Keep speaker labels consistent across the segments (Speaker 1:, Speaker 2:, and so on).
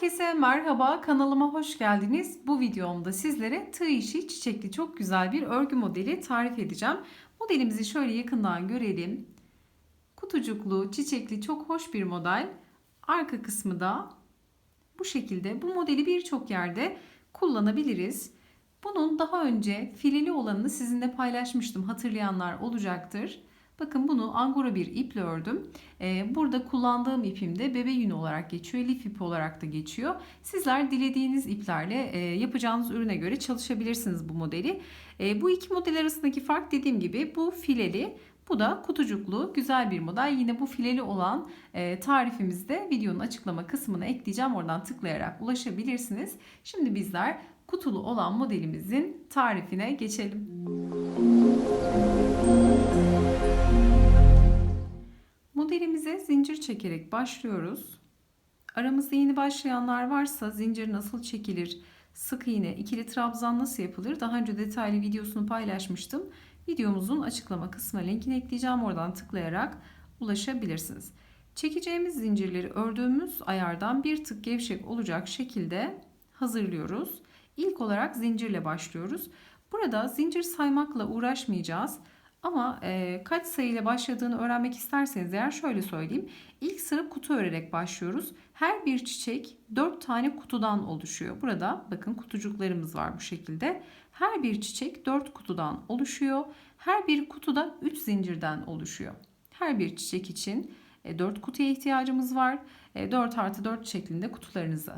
Speaker 1: Herkese merhaba, kanalıma hoş geldiniz. Bu videomda sizlere tığ işi çiçekli çok güzel bir örgü modeli tarif edeceğim. Modelimizi şöyle yakından görelim. Kutucuklu, çiçekli çok hoş bir model. Arka kısmı da bu şekilde. Bu modeli birçok yerde kullanabiliriz. Bunun daha önce fileli olanını sizinle paylaşmıştım. Hatırlayanlar olacaktır. Bakın bunu angora bir iple ördüm. Ee, burada kullandığım ipim de bebe yünü olarak geçiyor. Lif ipi olarak da geçiyor. Sizler dilediğiniz iplerle e, yapacağınız ürüne göre çalışabilirsiniz bu modeli. E, bu iki model arasındaki fark dediğim gibi bu fileli. Bu da kutucuklu güzel bir model. Yine bu fileli olan e, tarifimizde videonun açıklama kısmına ekleyeceğim. Oradan tıklayarak ulaşabilirsiniz. Şimdi bizler kutulu olan modelimizin tarifine geçelim. Modelimize zincir çekerek başlıyoruz. Aramızda yeni başlayanlar varsa zincir nasıl çekilir, sık iğne, ikili trabzan nasıl yapılır daha önce detaylı videosunu paylaşmıştım. Videomuzun açıklama kısmına linkini ekleyeceğim. Oradan tıklayarak ulaşabilirsiniz. Çekeceğimiz zincirleri ördüğümüz ayardan bir tık gevşek olacak şekilde hazırlıyoruz. İlk olarak zincirle başlıyoruz. Burada zincir saymakla uğraşmayacağız. Ama e, kaç sayıyla başladığını öğrenmek isterseniz eğer şöyle söyleyeyim. İlk sıra kutu örerek başlıyoruz. Her bir çiçek 4 tane kutudan oluşuyor. Burada bakın kutucuklarımız var bu şekilde. Her bir çiçek 4 kutudan oluşuyor. Her bir kutuda 3 zincirden oluşuyor. Her bir çiçek için 4 kutuya ihtiyacımız var. 4 artı 4 şeklinde kutularınızı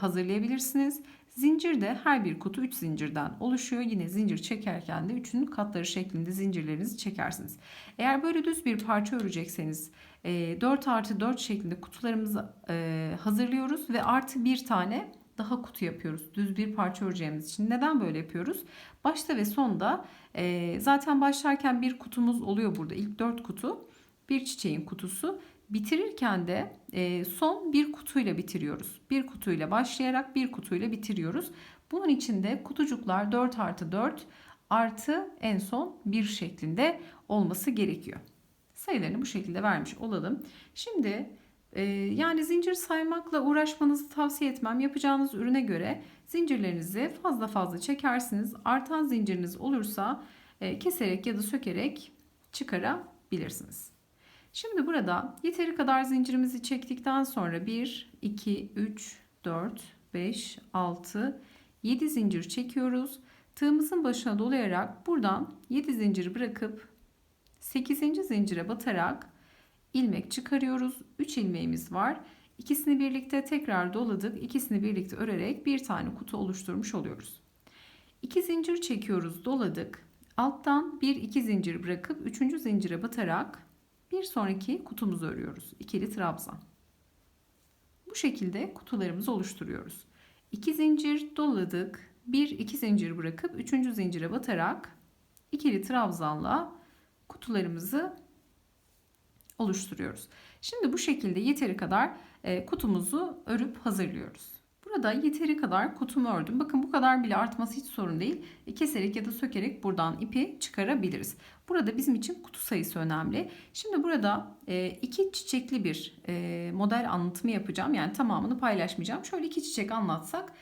Speaker 1: hazırlayabilirsiniz. Zincir de her bir kutu 3 zincirden oluşuyor. Yine zincir çekerken de 3'ünün katları şeklinde zincirlerinizi çekersiniz. Eğer böyle düz bir parça örecekseniz 4 artı 4 şeklinde kutularımızı hazırlıyoruz ve artı bir tane daha kutu yapıyoruz. Düz bir parça öreceğimiz için. Neden böyle yapıyoruz? Başta ve sonda zaten başlarken bir kutumuz oluyor burada. İlk 4 kutu bir çiçeğin kutusu. Bitirirken de e, son bir kutuyla bitiriyoruz. Bir kutuyla başlayarak bir kutuyla bitiriyoruz. Bunun için de kutucuklar 4 artı 4 artı en son 1 şeklinde olması gerekiyor. Sayılarını bu şekilde vermiş olalım. Şimdi e, yani zincir saymakla uğraşmanızı tavsiye etmem. Yapacağınız ürüne göre zincirlerinizi fazla fazla çekersiniz. Artan zinciriniz olursa e, keserek ya da sökerek çıkarabilirsiniz. Şimdi burada yeteri kadar zincirimizi çektikten sonra 1, 2, 3, 4, 5, 6, 7 zincir çekiyoruz. Tığımızın başına dolayarak buradan 7 zincir bırakıp 8. zincire batarak ilmek çıkarıyoruz. 3 ilmeğimiz var. İkisini birlikte tekrar doladık. İkisini birlikte örerek bir tane kutu oluşturmuş oluyoruz. 2 zincir çekiyoruz, doladık. Alttan 1 2 zincir bırakıp 3. zincire batarak bir sonraki kutumuzu örüyoruz. İkili trabzan. Bu şekilde kutularımızı oluşturuyoruz. 2 zincir doladık. 1 2 zincir bırakıp 3. zincire batarak ikili trabzanla kutularımızı oluşturuyoruz. Şimdi bu şekilde yeteri kadar e, kutumuzu örüp hazırlıyoruz. Burada yeteri kadar kutumu ördüm. Bakın bu kadar bile artması hiç sorun değil. E, keserek ya da sökerek buradan ipi çıkarabiliriz. Burada bizim için kutu sayısı önemli. Şimdi burada e, iki çiçekli bir e, model anlatımı yapacağım. Yani tamamını paylaşmayacağım. Şöyle iki çiçek anlatsak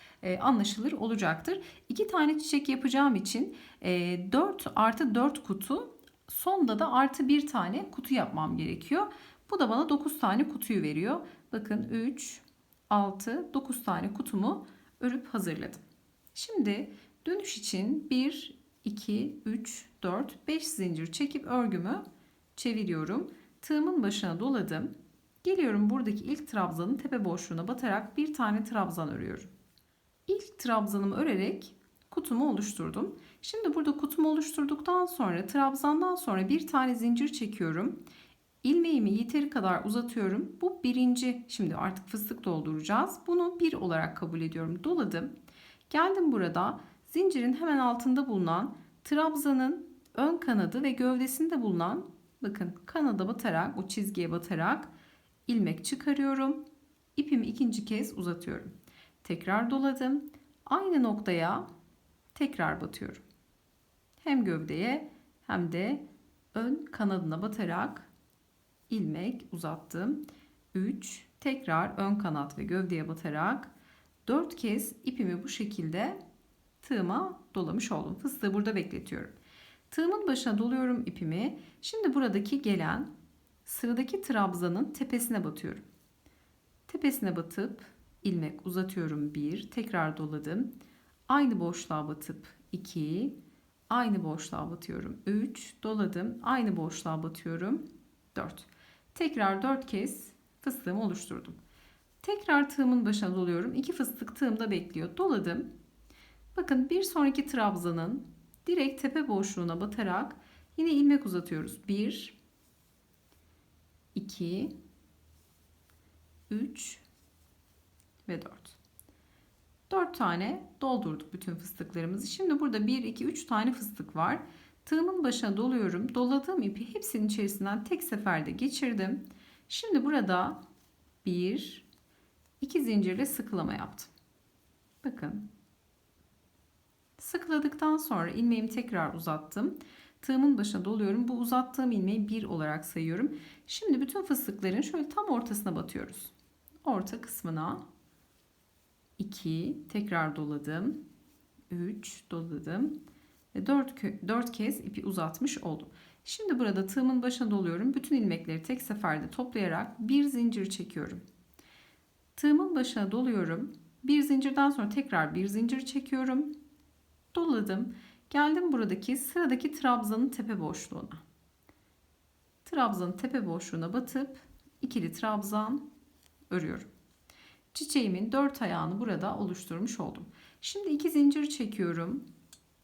Speaker 1: anlaşılır olacaktır. İki tane çiçek yapacağım için 4 artı 4 kutu sonda da artı bir tane kutu yapmam gerekiyor. Bu da bana 9 tane kutuyu veriyor. Bakın 3, 6, 9 tane kutumu örüp hazırladım. Şimdi dönüş için 1, 2, 3, 4, 5 zincir çekip örgümü çeviriyorum. Tığımın başına doladım. Geliyorum buradaki ilk trabzanın tepe boşluğuna batarak bir tane trabzan örüyorum. İlk trabzanımı örerek kutumu oluşturdum. Şimdi burada kutumu oluşturduktan sonra trabzandan sonra bir tane zincir çekiyorum. İlmeğimi yeteri kadar uzatıyorum. Bu birinci. Şimdi artık fıstık dolduracağız. Bunu bir olarak kabul ediyorum. Doladım. Geldim burada zincirin hemen altında bulunan trabzanın ön kanadı ve gövdesinde bulunan bakın kanada batarak o çizgiye batarak ilmek çıkarıyorum. İpimi ikinci kez uzatıyorum. Tekrar doladım. Aynı noktaya tekrar batıyorum. Hem gövdeye hem de ön kanadına batarak ilmek uzattım. 3 Tekrar ön kanat ve gövdeye batarak 4 kez ipimi bu şekilde tığıma dolamış oldum. Fıstığı burada bekletiyorum. Tığımın başına doluyorum ipimi. Şimdi buradaki gelen sıradaki trabzanın tepesine batıyorum. Tepesine batıp ilmek uzatıyorum 1, tekrar doladım. Aynı boşluğa batıp 2, aynı boşluğa batıyorum 3, doladım. Aynı boşluğa batıyorum 4. Tekrar 4 kez fıstığımı oluşturdum. Tekrar tığımın başına doluyorum. 2 fıstık tığımda bekliyor. Doladım. Bakın bir sonraki trabzanın direkt tepe boşluğuna batarak yine ilmek uzatıyoruz. 1 2 3 ve 4. 4 tane doldurduk bütün fıstıklarımızı. Şimdi burada 1 2 3 tane fıstık var. Tığımın başına doluyorum. Doladığım ipi hepsinin içerisinden tek seferde geçirdim. Şimdi burada 1 2 zincirle sıkılama yaptım. Bakın. Sıkıladıktan sonra ilmeğimi tekrar uzattım. Tığımın başına doluyorum. Bu uzattığım ilmeği 1 olarak sayıyorum. Şimdi bütün fıstıkların şöyle tam ortasına batıyoruz. Orta kısmına 2 tekrar doladım. 3 doladım. Ve 4, 4 kez ipi uzatmış oldum. Şimdi burada tığımın başına doluyorum. Bütün ilmekleri tek seferde toplayarak bir zincir çekiyorum. Tığımın başına doluyorum. Bir zincirden sonra tekrar bir zincir çekiyorum. Doladım. Geldim buradaki sıradaki trabzanın tepe boşluğuna. Trabzanın tepe boşluğuna batıp ikili trabzan örüyorum. Çiçeğimin dört ayağını burada oluşturmuş oldum. Şimdi iki zincir çekiyorum.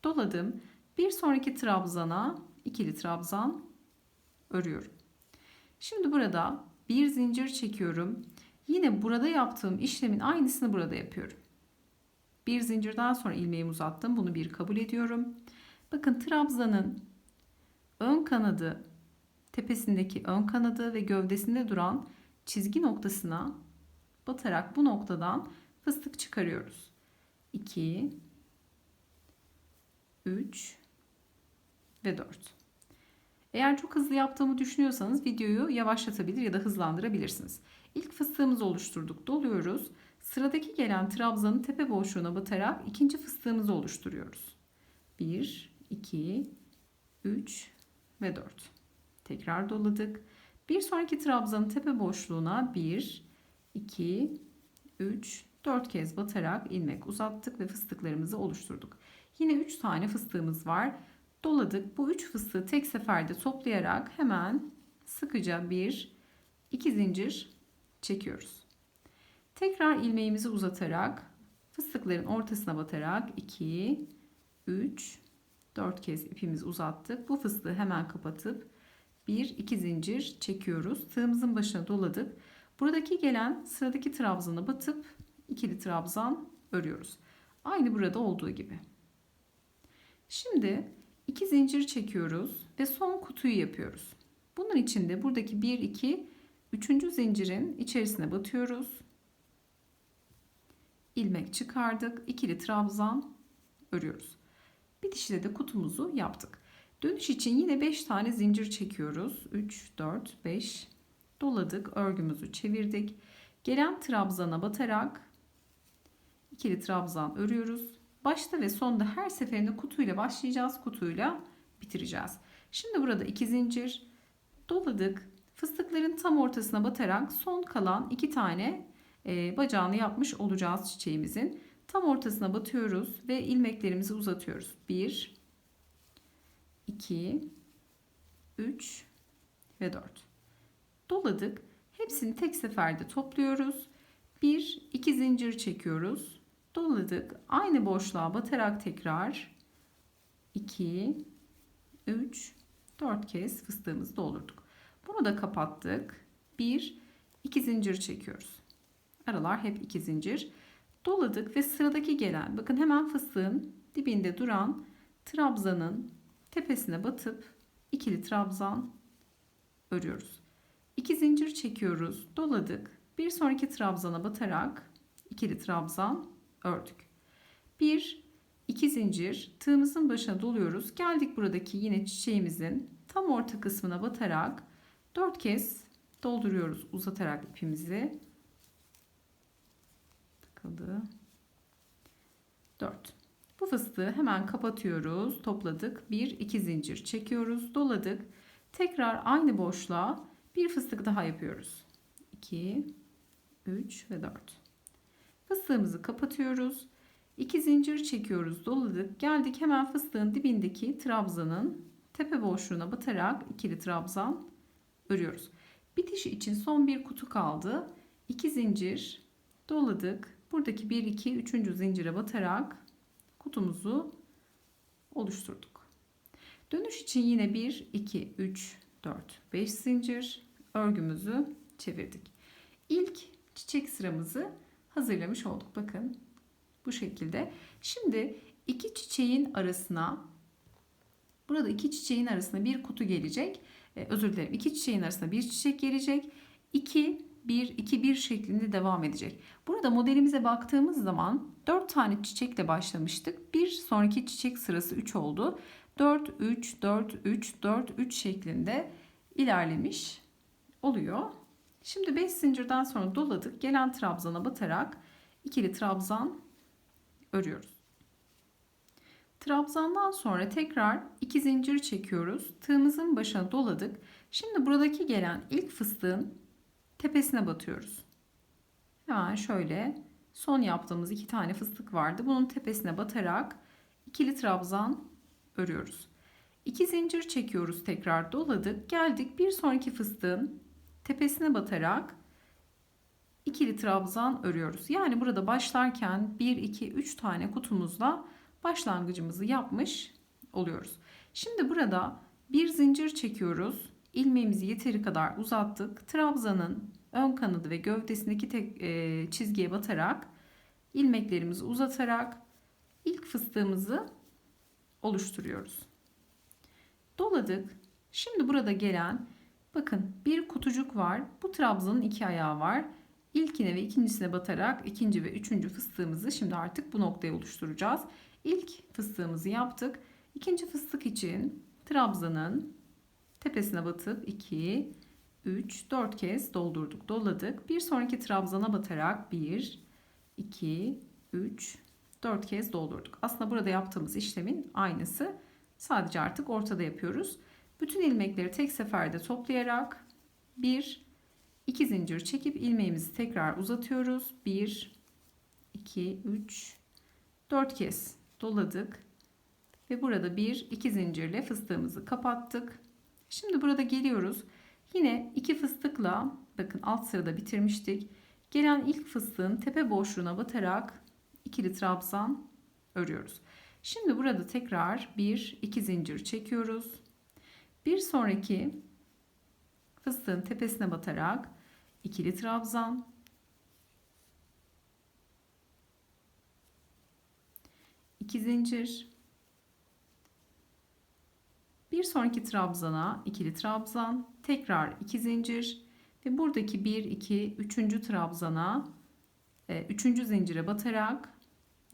Speaker 1: Doladım. Bir sonraki trabzana ikili trabzan örüyorum. Şimdi burada bir zincir çekiyorum. Yine burada yaptığım işlemin aynısını burada yapıyorum. Bir zincirden sonra ilmeğimi uzattım. Bunu bir kabul ediyorum. Bakın trabzanın ön kanadı, tepesindeki ön kanadı ve gövdesinde duran çizgi noktasına batarak bu noktadan fıstık çıkarıyoruz. 2 3 ve 4. Eğer çok hızlı yaptığımı düşünüyorsanız videoyu yavaşlatabilir ya da hızlandırabilirsiniz. İlk fıstığımızı oluşturduk. Doluyoruz. Sıradaki gelen trabzanın tepe boşluğuna batarak ikinci fıstığımızı oluşturuyoruz. 1, 2, 3 ve 4. Tekrar doladık. Bir sonraki trabzanın tepe boşluğuna 1, 2, 3, 4 kez batarak ilmek uzattık ve fıstıklarımızı oluşturduk. Yine 3 tane fıstığımız var. Doladık. Bu 3 fıstığı tek seferde toplayarak hemen sıkıca bir, iki zincir çekiyoruz. Tekrar ilmeğimizi uzatarak fıstıkların ortasına batarak 2, 3, 4 kez ipimizi uzattık. Bu fıstığı hemen kapatıp 1, 2 zincir çekiyoruz. Tığımızın başına doladık. Buradaki gelen sıradaki trabzana batıp ikili trabzan örüyoruz. Aynı burada olduğu gibi. Şimdi iki zincir çekiyoruz ve son kutuyu yapıyoruz. Bunun için de buradaki 1 2 3. zincirin içerisine batıyoruz. İlmek çıkardık. ikili trabzan örüyoruz. Bitişte de kutumuzu yaptık. Dönüş için yine 5 tane zincir çekiyoruz. 3 4 5 doladık. Örgümüzü çevirdik. Gelen trabzana batarak ikili trabzan örüyoruz. Başta ve sonda her seferinde kutuyla başlayacağız. Kutuyla bitireceğiz. Şimdi burada iki zincir doladık. Fıstıkların tam ortasına batarak son kalan iki tane e, bacağını yapmış olacağız çiçeğimizin. Tam ortasına batıyoruz ve ilmeklerimizi uzatıyoruz. 1 2 3 ve 4. Doladık. Hepsini tek seferde topluyoruz. 1 2 zincir çekiyoruz doladık. Aynı boşluğa batarak tekrar 2 3 4 kez fıstığımızı doldurduk. Bunu da kapattık. 1 2 zincir çekiyoruz. Aralar hep 2 zincir. Doladık ve sıradaki gelen bakın hemen fıstığın dibinde duran trabzanın tepesine batıp ikili trabzan örüyoruz. 2 zincir çekiyoruz. Doladık. Bir sonraki trabzana batarak ikili trabzan ördük. 1 2 zincir tığımızın başına doluyoruz. Geldik buradaki yine çiçeğimizin tam orta kısmına batarak 4 kez dolduruyoruz uzatarak ipimizi. Takıldı. 4. Bu fıstığı hemen kapatıyoruz. Topladık. 1 2 zincir çekiyoruz. Doladık. Tekrar aynı boşluğa bir fıstık daha yapıyoruz. 2 3 ve 4. Fıstığımızı kapatıyoruz. 2 zincir çekiyoruz. Doladık. Geldik hemen fıstığın dibindeki trabzanın tepe boşluğuna batarak ikili trabzan örüyoruz. Bitiş için son bir kutu kaldı. 2 zincir doladık. Buradaki 1 2 3. zincire batarak kutumuzu oluşturduk. Dönüş için yine 1 2 3 4 5 zincir örgümüzü çevirdik. İlk çiçek sıramızı hazırlamış olduk. Bakın bu şekilde. Şimdi iki çiçeğin arasına burada iki çiçeğin arasına bir kutu gelecek. Ee, özür dilerim. iki çiçeğin arasına bir çiçek gelecek. 2 1 2 1 şeklinde devam edecek. Burada modelimize baktığımız zaman 4 tane çiçekle başlamıştık. Bir sonraki çiçek sırası 3 oldu. 4 3 4 3 4 3 şeklinde ilerlemiş oluyor. Şimdi 5 zincirden sonra doladık. Gelen trabzana batarak ikili trabzan örüyoruz. Trabzandan sonra tekrar 2 zincir çekiyoruz. Tığımızın başına doladık. Şimdi buradaki gelen ilk fıstığın tepesine batıyoruz. Hemen şöyle son yaptığımız iki tane fıstık vardı. Bunun tepesine batarak ikili trabzan örüyoruz. 2 zincir çekiyoruz tekrar doladık. Geldik bir sonraki fıstığın tepesine batarak ikili trabzan örüyoruz. Yani burada başlarken 1 2 3 tane kutumuzla başlangıcımızı yapmış oluyoruz. Şimdi burada bir zincir çekiyoruz. İlmeğimizi yeteri kadar uzattık. Trabzanın ön kanadı ve gövdesindeki tek, e, çizgiye batarak ilmeklerimizi uzatarak ilk fıstığımızı oluşturuyoruz. Doladık. Şimdi burada gelen bakın bir kutucuk var. Bu trabzanın iki ayağı var. İlkine ve ikincisine batarak ikinci ve üçüncü fıstığımızı şimdi artık bu noktaya oluşturacağız. İlk fıstığımızı yaptık. İkinci fıstık için trabzanın tepesine batıp 2, 3, 4 kez doldurduk, doladık. Bir sonraki trabzana batarak 1, 2, 3, 4 kez doldurduk. Aslında burada yaptığımız işlemin aynısı. Sadece artık ortada yapıyoruz. Bütün ilmekleri tek seferde toplayarak 1, 2 zincir çekip ilmeğimizi tekrar uzatıyoruz. 1, 2, 3, 4 kez doladık. Ve burada 1, 2 zincirle fıstığımızı kapattık. Şimdi burada geliyoruz. Yine iki fıstıkla bakın alt sırada bitirmiştik. Gelen ilk fıstığın tepe boşluğuna batarak ikili trabzan örüyoruz. Şimdi burada tekrar bir iki zincir çekiyoruz. Bir sonraki fıstığın tepesine batarak ikili trabzan iki zincir bir sonraki trabzana ikili trabzan, tekrar iki zincir ve buradaki 1 2 3. trabzana 3. E, zincire batarak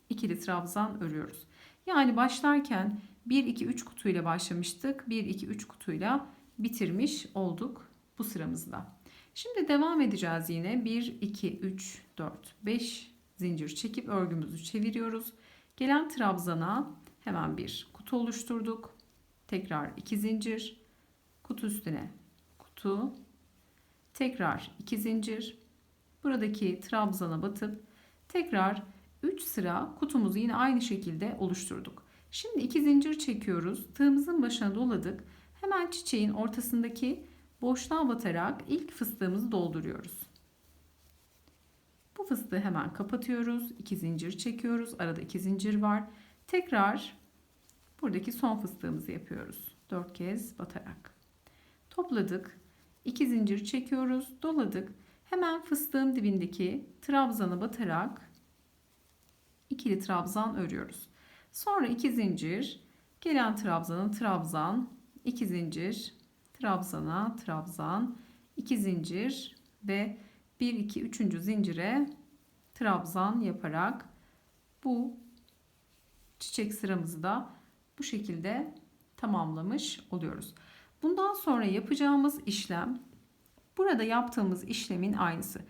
Speaker 1: ikili trabzan örüyoruz. Yani başlarken 1 2 3 kutuyla başlamıştık. 1 2 3 kutuyla bitirmiş olduk bu sıramızda. Şimdi devam edeceğiz yine. 1 2 3 4 5 zincir çekip örgümüzü çeviriyoruz. Gelen trabzana hemen bir kutu oluşturduk. Tekrar iki zincir. Kutu üstüne kutu. Tekrar iki zincir. Buradaki trabzana batıp tekrar 3 sıra kutumuzu yine aynı şekilde oluşturduk. Şimdi iki zincir çekiyoruz. Tığımızın başına doladık. Hemen çiçeğin ortasındaki boşluğa batarak ilk fıstığımızı dolduruyoruz. Bu fıstığı hemen kapatıyoruz. 2 zincir çekiyoruz. Arada 2 zincir var. Tekrar buradaki son fıstığımızı yapıyoruz. 4 kez batarak. Topladık. 2 zincir çekiyoruz. Doladık. Hemen fıstığın dibindeki trabzanı batarak ikili trabzan örüyoruz. Sonra 2 zincir, gelen trabzanın trabzan, 2 zincir, trabzana, trabzan, 2 zincir ve 1 2 3. zincire trabzan yaparak bu çiçek sıramızı da bu şekilde tamamlamış oluyoruz. Bundan sonra yapacağımız işlem burada yaptığımız işlemin aynısı.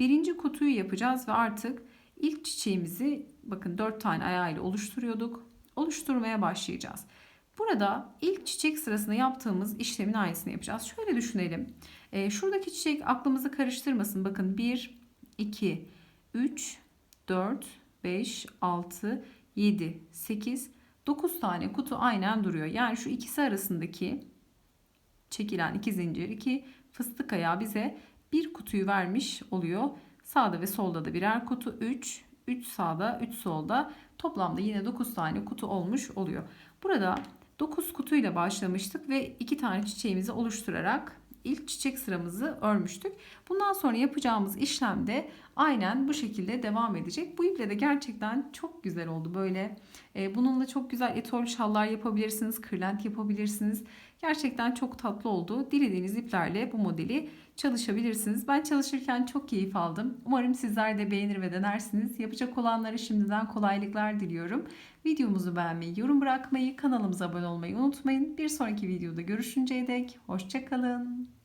Speaker 1: Birinci kutuyu yapacağız ve artık ilk çiçeğimizi bakın 4 tane ayağıyla oluşturuyorduk. Oluşturmaya başlayacağız. Burada ilk çiçek sırasında yaptığımız işlemin aynısını yapacağız. Şöyle düşünelim. E, şuradaki çiçek aklımızı karıştırmasın. Bakın 1, 2, 3, 4, 5, 6, 7, 8, 9 tane kutu aynen duruyor. Yani şu ikisi arasındaki çekilen iki zincir, iki fıstık ayağı bize bir kutuyu vermiş oluyor. Sağda ve solda da birer kutu 3, 3 sağda 3 solda toplamda yine 9 tane kutu olmuş oluyor. Burada 9 kutuyla başlamıştık ve 2 tane çiçeğimizi oluşturarak ilk çiçek sıramızı örmüştük. Bundan sonra yapacağımız işlemde aynen bu şekilde devam edecek. Bu iple de gerçekten çok güzel oldu böyle. E, bununla çok güzel etol şallar yapabilirsiniz, kırlent yapabilirsiniz. Gerçekten çok tatlı oldu. Dilediğiniz iplerle bu modeli çalışabilirsiniz. Ben çalışırken çok keyif aldım. Umarım sizler de beğenir ve denersiniz. Yapacak olanlara şimdiden kolaylıklar diliyorum. Videomuzu beğenmeyi, yorum bırakmayı, kanalımıza abone olmayı unutmayın. Bir sonraki videoda görüşünceye dek hoşçakalın.